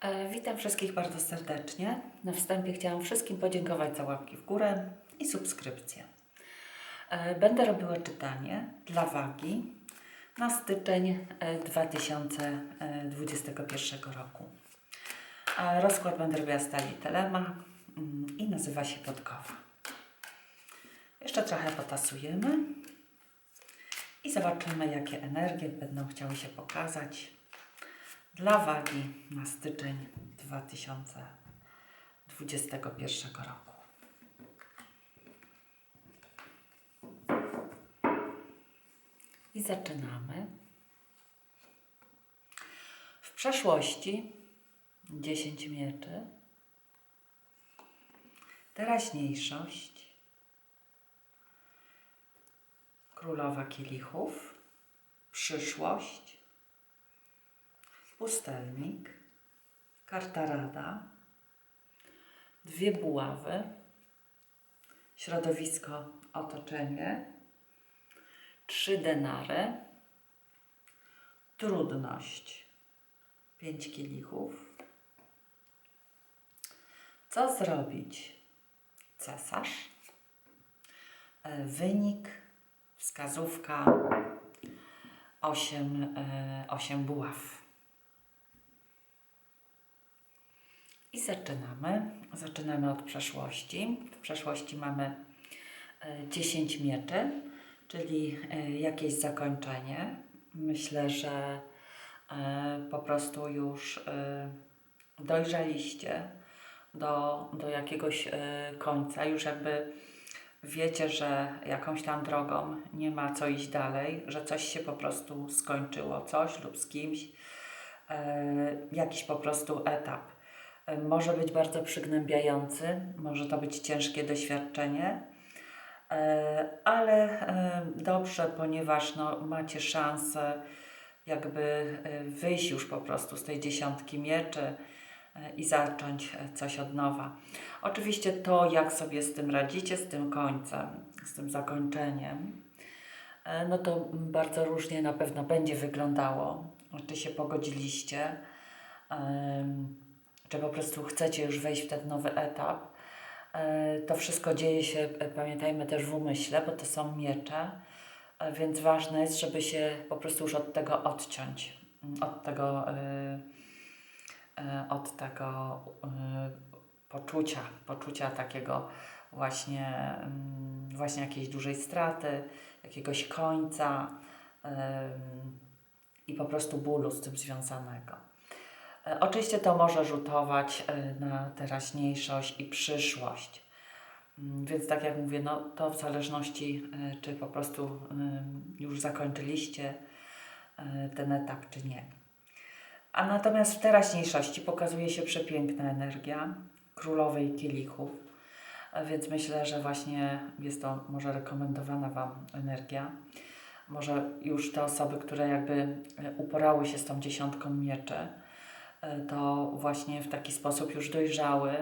E, Witam wszystkich bardzo serdecznie. Na wstępie chciałam wszystkim podziękować za łapki w górę i subskrypcję. E, Będę robiła czytanie dla wagi na styczeń e, 2021 roku. A Rozkład będę robiła z talii Telema mm, i nazywa się Podkowa. Jeszcze trochę potasujemy i zobaczymy, jakie energie będą chciały się pokazać dla wagi na styczeń 2021 roku. I zaczynamy. W przeszłości 10 mieczy, teraźniejszość, królowa kielichów, przyszłość, pustelnik, karta rada, dwie buławy, środowisko, otoczenie, trzy denary, trudność, pięć kielichów. Co zrobić? Cesarz, e, wynik, wskazówka, osiem, e, osiem buław. I zaczynamy. Zaczynamy od przeszłości. W przeszłości mamy e, 10 mieczy, czyli e, jakieś zakończenie. Myślę, że e, po prostu już e, dojrzeliście do, do jakiegoś e, końca. Już jakby wiecie, że jakąś tam drogą nie ma co iść dalej, że coś się po prostu skończyło, coś lub z kimś, e, jakiś po prostu etap. Może być bardzo przygnębiający, może to być ciężkie doświadczenie, e, ale e, dobrze, ponieważ no, macie szansę jakby e, wyjść już po prostu z tej dziesiątki mieczy i zacząć coś od nowa. Oczywiście to, jak sobie z tym radzicie, z tym końcem, z tym zakończeniem, no to bardzo różnie na pewno będzie wyglądało. Czy się pogodziliście, czy po prostu chcecie już wejść w ten nowy etap. E, To wszystko dzieje się, e, pamiętajmy też w umyśle, bo to są miecze, e, więc ważne jest, żeby się po prostu już od tego odciąć, mm, od tego, od tego poczucia, poczucia takiego właśnie, mm, właśnie jakiejś dużej straty, jakiegoś końca i po prostu bólu z tym związanego. E, Oczywiście to może rzutować e, na teraźniejszość i przyszłość. Mm, Więc tak jak mówię, no to w zależności, e, czy po prostu już zakończyliście ten etap, czy nie. A natomiast w teraźniejszości pokazuje się przepiękna energia królowej kielichów, więc myślę, że właśnie jest to może rekomendowana Wam energia. Może już te osoby, które jakby uporały się z tą dziesiątką mieczy, to właśnie w taki sposób już dojrzały,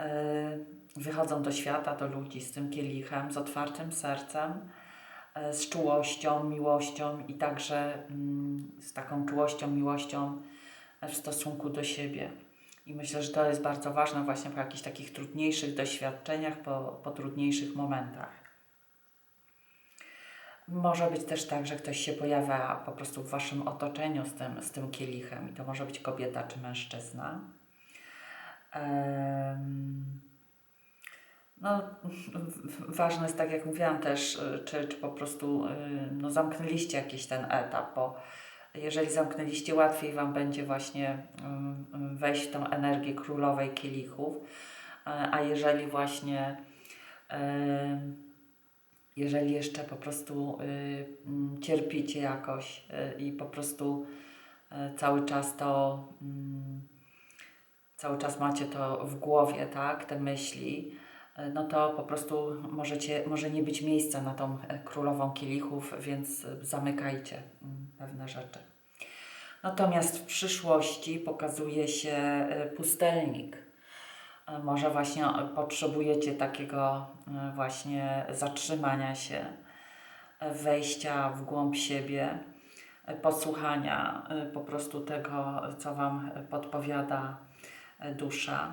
e, wychodzą do świata, do ludzi z tym kielichem, z otwartym sercem, e, z czułością, miłością i także mm, z taką czułością, miłością w stosunku do siebie. I myślę, że to jest bardzo ważne właśnie po jakichś takich trudniejszych doświadczeniach, po, po trudniejszych momentach. Może być też tak, że ktoś się pojawia po prostu w waszym otoczeniu z tym, z tym kielichem i to może być kobieta czy mężczyzna. No, ważne jest, tak jak mówiłam też, y, czy, czy po prostu y, no, zamknęliście jakiś ten etap, bo jeżeli zamknęliście, łatwiej Wam będzie właśnie ym, wejść w tą energię królowej kielichów, a a jeżeli właśnie jeżeli jeszcze po prostu y, mm, cierpicie jakoś y, i po prostu y, cały czas to mm, cały czas macie to w głowie, tak, te myśli, y, no to po prostu możecie, może nie być miejsca na tą e, królową kielichów, więc y, zamykajcie mm, pewne rzeczy. Natomiast w przyszłości pokazuje się y, pustelnik. Y, Może właśnie y, potrzebujecie takiego y, właśnie zatrzymania się, y, wejścia w głąb siebie, e, posłuchania e, po prostu tego, co Wam podpowiada dusza.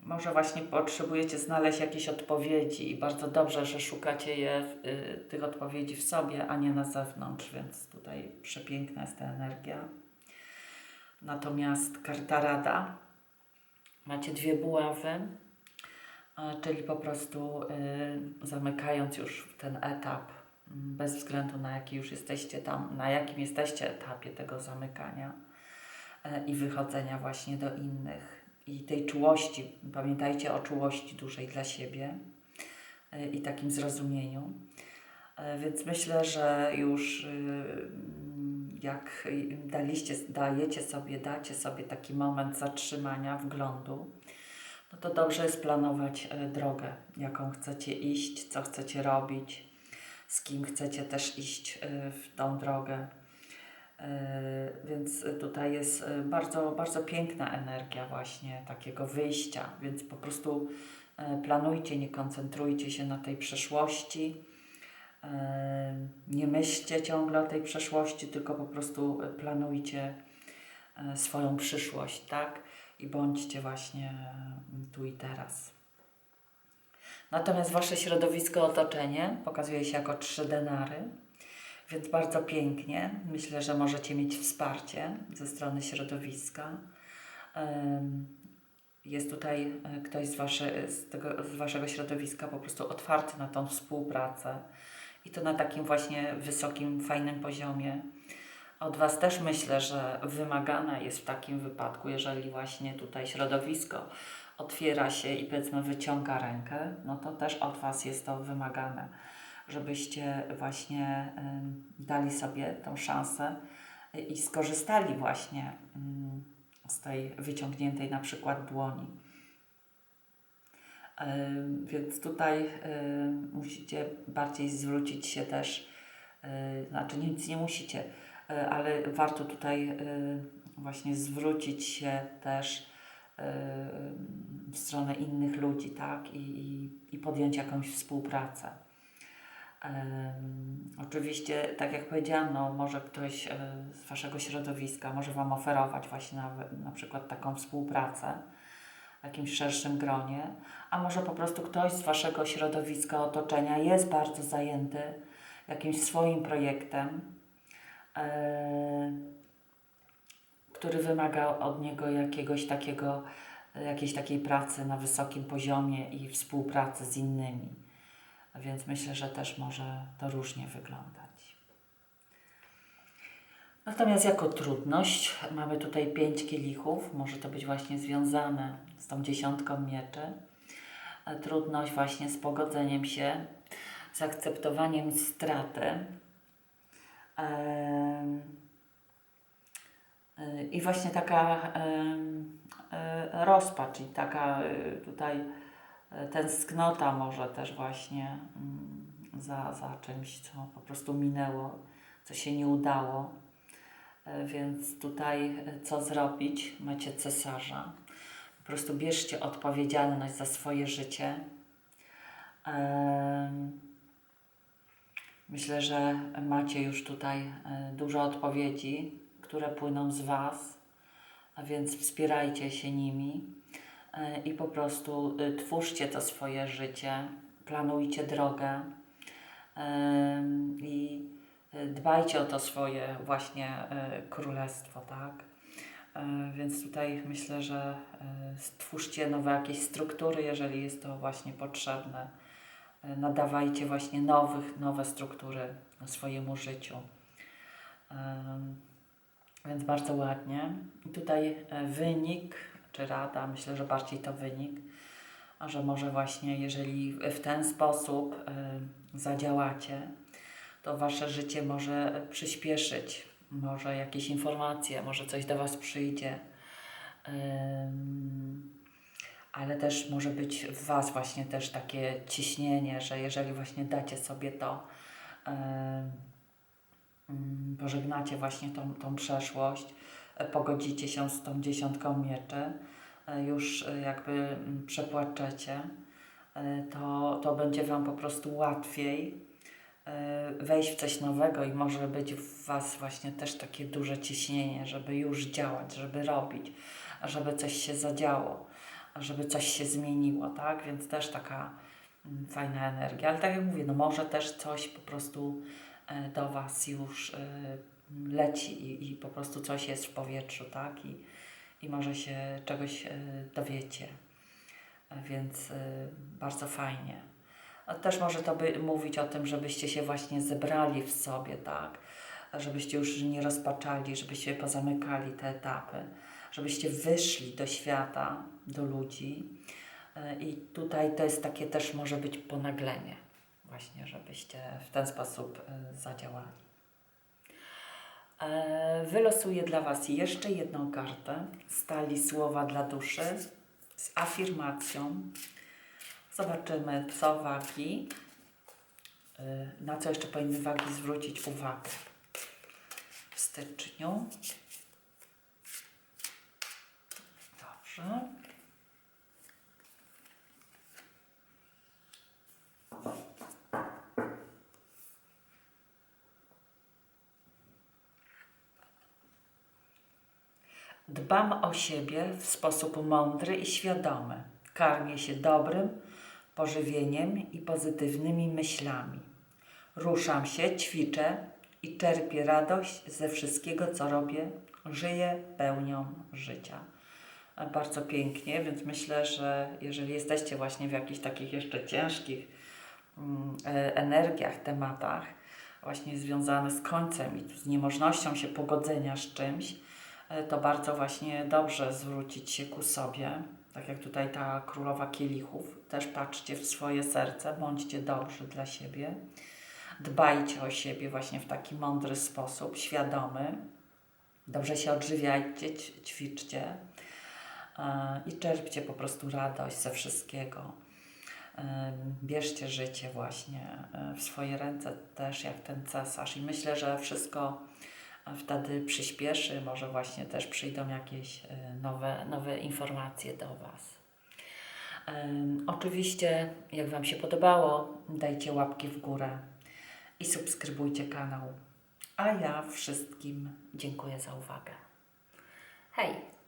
Może właśnie potrzebujecie znaleźć jakieś odpowiedzi i bardzo dobrze, że szukacie je, y, tych odpowiedzi w sobie, a nie na zewnątrz, więc tutaj przepiękna jest ta energia. Natomiast karta rada. Macie dwie buławy, czyli po prostu y, zamykając już ten etap, m, bez względu na jaki już jesteście tam, na jakim jesteście etapie tego zamykania e, i wychodzenia właśnie do innych i tej czułości. Pamiętajcie o czułości dużej dla siebie e, i takim zrozumieniu. E, Więc myślę, że już y, mm, jak daliście, dajecie sobie, dacie sobie taki moment zatrzymania, wglądu, no to dobrze jest planować e, drogę, jaką chcecie iść, co chcecie robić, z kim chcecie też iść e, w tą drogę. Więc tutaj jest bardzo, bardzo piękna energia właśnie takiego wyjścia, więc po prostu planujcie, nie koncentrujcie się na tej przeszłości, nie myślcie ciągle o tej przeszłości, tylko po prostu e, planujcie e, swoją przyszłość, tak? I bądźcie właśnie e, tu i teraz. Natomiast Wasze środowisko, otoczenie pokazuje się jako trzy denary, więc bardzo pięknie. Myślę, że możecie mieć wsparcie ze strony środowiska. Jest tutaj e, ktoś z, z, tego, z Waszego środowiska po prostu otwarty na tą współpracę i to na takim właśnie wysokim, fajnym poziomie. Od Was też myślę, że wymagana jest w takim wypadku, jeżeli właśnie tutaj środowisko otwiera się i powiedzmy wyciąga rękę, no to też od Was jest to wymagane, żebyście właśnie dali sobie tą szansę i skorzystali właśnie ym, z tej wyciągniętej na przykład dłoni. Więc tutaj musicie bardziej zwrócić się też, znaczy nic nie musicie, ale warto tutaj właśnie zwrócić się też w stronę innych ludzi, tak? I, i, i podjąć jakąś współpracę. Oczywiście, tak jak powiedziałam, no, może ktoś z Waszego środowiska może Wam oferować właśnie na, na przykład taką współpracę w jakimś szerszym gronie, a może po prostu ktoś z Waszego środowiska, otoczenia jest bardzo zajęty jakimś swoim projektem, e, który wymaga od niego jakiegoś takiego, jakiejś takiej pracy na wysokim poziomie i współpracy z innymi. Więc myślę, że też może to różnie wyglądać. Natomiast jako trudność mamy tutaj pięć kielichów. Może to być właśnie związane z tą dziesiątką mieczy. E, Trudność właśnie z pogodzeniem się, z akceptowaniem straty. Y, I właśnie taka e, rozpacz i taka y, tutaj e, tęsknota może też właśnie mm, za, za czymś, co po prostu minęło, co się nie udało. E, Więc tutaj e, co zrobić? Macie cesarza. Po prostu bierzcie odpowiedzialność za swoje życie. Myślę, że macie już tutaj e, dużo odpowiedzi, które płyną z Was, a więc wspierajcie się nimi i po prostu twórzcie to swoje życie, planujcie drogę i dbajcie o to swoje właśnie e, królestwo, tak? E, Więc tutaj myślę, że e, stwórzcie nowe jakieś struktury, jeżeli jest to właśnie potrzebne. Nadawajcie właśnie nowych, nowe struktury swojemu życiu. Więc bardzo ładnie. I tutaj wynik, czy rada, myślę, że bardziej to wynik, a że może właśnie jeżeli w ten sposób zadziałacie, to wasze życie może przyspieszyć, może jakieś informacje, może coś do was przyjdzie. Ale też może być w Was właśnie też takie ciśnienie, że jeżeli właśnie dacie sobie to, mm, pożegnacie właśnie tą, tą przeszłość, e, pogodzicie się z tą dziesiątką mieczy, e, już e, jakby mm, przepłaczecie, to, to będzie Wam po prostu łatwiej wejść w coś nowego i może być w Was właśnie też takie duże ciśnienie, żeby już działać, żeby robić, żeby coś się zadziało, żeby coś się zmieniło, tak? Więc też taka mm, fajna energia. Ale tak jak mówię, no może też coś po prostu e, do Was już e, leci i, i po prostu coś jest w powietrzu, tak? I, i może się czegoś e, dowiecie. E, Więc e, bardzo fajnie. Też może to by mówić o tym, żebyście się właśnie zebrali w sobie, tak? Żebyście już nie rozpaczali, żebyście pozamykali te etapy, żebyście wyszli do świata, do ludzi. E, I tutaj to jest takie też może być ponaglenie, właśnie, żebyście w ten sposób e, zadziałali. E, Wylosuję dla Was jeszcze jedną kartę stali słowa dla duszy z afirmacją. Zobaczymy, co wagi, y, na co jeszcze powinny wagi zwrócić uwagę w styczniu. Dobrze. Dbam o siebie w sposób mądry i świadomy. Karmię się dobrym pożywieniem i pozytywnymi myślami. Ruszam się, ćwiczę i czerpię radość ze wszystkiego, co robię. Żyję pełnią życia. A Bardzo pięknie, więc myślę, że jeżeli jesteście właśnie w jakichś takich jeszcze ciężkich mm, e, energiach, tematach, właśnie związane z końcem i z niemożnością się pogodzenia z czymś, e, to bardzo właśnie dobrze zwrócić się ku sobie. Tak jak tutaj ta królowa kielichów, też patrzcie w swoje serce, bądźcie dobrzy dla siebie. Dbajcie o siebie właśnie w taki mądry sposób, świadomy. Dobrze się odżywiajcie, ćwiczcie e, i czerpcie po prostu radość ze wszystkiego. E, Bierzcie życie właśnie e, w swoje ręce też jak ten cesarz i myślę, że wszystko wtedy przyspieszy, może właśnie też przyjdą jakieś e, nowe, nowe informacje do Was. Oczywiście, jak Wam się podobało, dajcie łapki w górę i subskrybujcie kanał. A ja wszystkim dziękuję za uwagę. Hej!